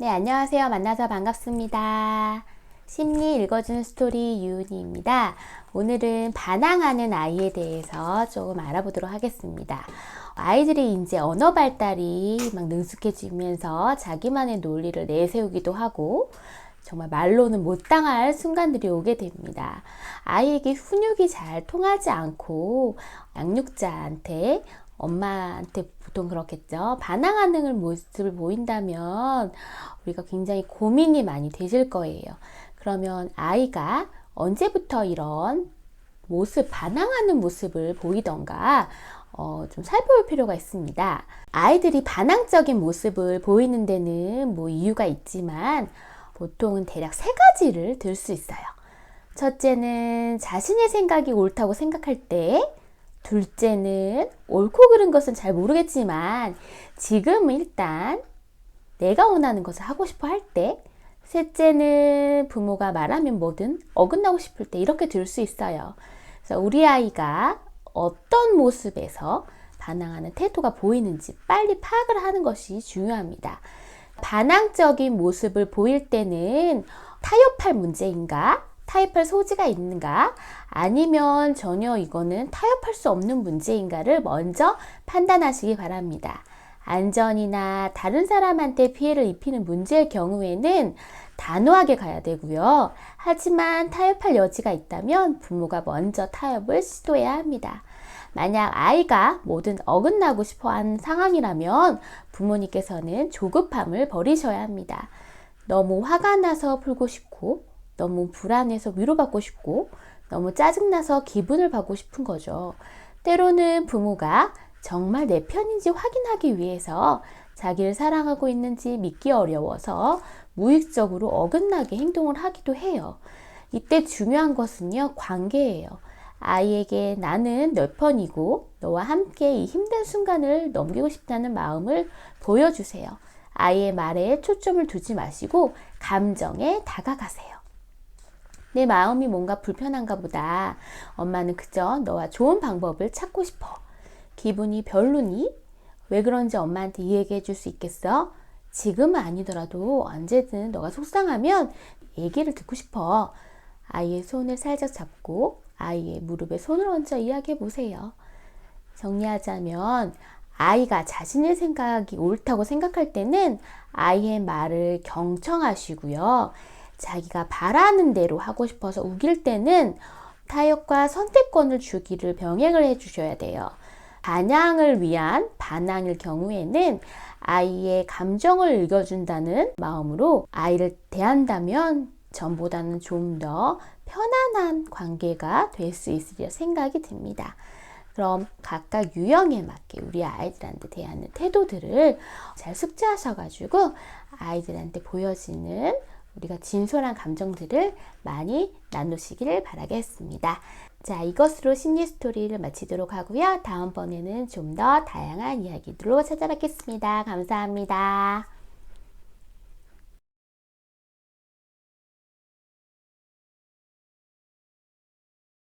네, 안녕하세요. 만나서 반갑습니다. 심리 읽어주는 스토리 유은이입니다. 오늘은 반항하는 아이에 대해서 조금 알아보도록 하겠습니다. 아이들이 이제 언어 발달이 막 능숙해지면서 자기만의 논리를 내세우기도 하고 정말 말로는 못 당할 순간들이 오게 됩니다. 아이에게 훈육이 잘 통하지 않고 양육자한테 엄마한테 보통 그렇겠죠. 반항하는 모습을 보인다면 우리가 굉장히 고민이 많이 되실 거예요. 그러면 아이가 언제부터 이런 모습, 반항하는 모습을 보이던가 어, 좀 살펴볼 필요가 있습니다. 아이들이 반항적인 모습을 보이는 데는 뭐 이유가 있지만 보통은 대략 세 가지를 들 수 있어요. 첫째는 자신의 생각이 옳다고 생각할 때, 둘째는 옳고 그른 것은 잘 모르겠지만 지금은 일단 내가 원하는 것을 하고 싶어 할 때, 셋째는 부모가 말하면 뭐든 어긋나고 싶을 때 이렇게 들 수 있어요. 그래서 우리 아이가 어떤 모습에서 반항하는 태도가 보이는지 빨리 파악을 하는 것이 중요합니다. 반항적인 모습을 보일 때는 타협할 문제인가? 타협할 소지가 있는가? 아니면 전혀 이거는 타협할 수 없는 문제인가를 먼저 판단하시기 바랍니다. 안전이나 다른 사람한테 피해를 입히는 문제의 경우에는 단호하게 가야 되고요. 하지만 타협할 여지가 있다면 부모가 먼저 타협을 시도해야 합니다. 만약 아이가 뭐든 어긋나고 싶어 하는 상황이라면 부모님께서는 조급함을 버리셔야 합니다. 너무 화가 나서 풀고 싶고, 너무 불안해서 위로받고 싶고, 너무 짜증나서 기분을 받고 싶은 거죠. 때로는 부모가 정말 내 편인지 확인하기 위해서 자기를 사랑하고 있는지 믿기 어려워서 무의식적으로 어긋나게 행동을 하기도 해요. 이때 중요한 것은요, 관계예요. 아이에게 나는 너 편이고 너와 함께 이 힘든 순간을 넘기고 싶다는 마음을 보여주세요. 아이의 말에 초점을 두지 마시고 감정에 다가가세요. 내 마음이 뭔가 불편한가 보다. 엄마는 그저 너와 좋은 방법을 찾고 싶어. 기분이 별로니? 왜 그런지 엄마한테 이야기해 줄 수 있겠어? 지금은 아니더라도 언제든 너가 속상하면 얘기를 듣고 싶어. 아이의 손을 살짝 잡고 아이의 무릎에 손을 얹어 이야기해 보세요. 정리하자면 아이가 자신의 생각이 옳다고 생각할 때는 아이의 말을 경청하시고요. 자기가 바라는 대로 하고 싶어서 우길 때는 타협과 선택권을 주기를 병행을 해 주셔야 돼요. 반향을 위한 반항일 경우에는 아이의 감정을 읽어준다는 마음으로 아이를 대한다면 전보다는 좀 더 편안한 관계가 될 수 있으리라 생각이 듭니다. 그럼 각각 유형에 맞게 우리 아이들한테 대하는 태도들을 잘 숙지하셔가지고 아이들한테 보여지는 우리가 진솔한 감정들을 많이 나누시기를 바라겠습니다. 자, 이것으로 심리 스토리를 마치도록 하고요. 다음번에는 좀 더 다양한 이야기들로 찾아뵙겠습니다. 감사합니다.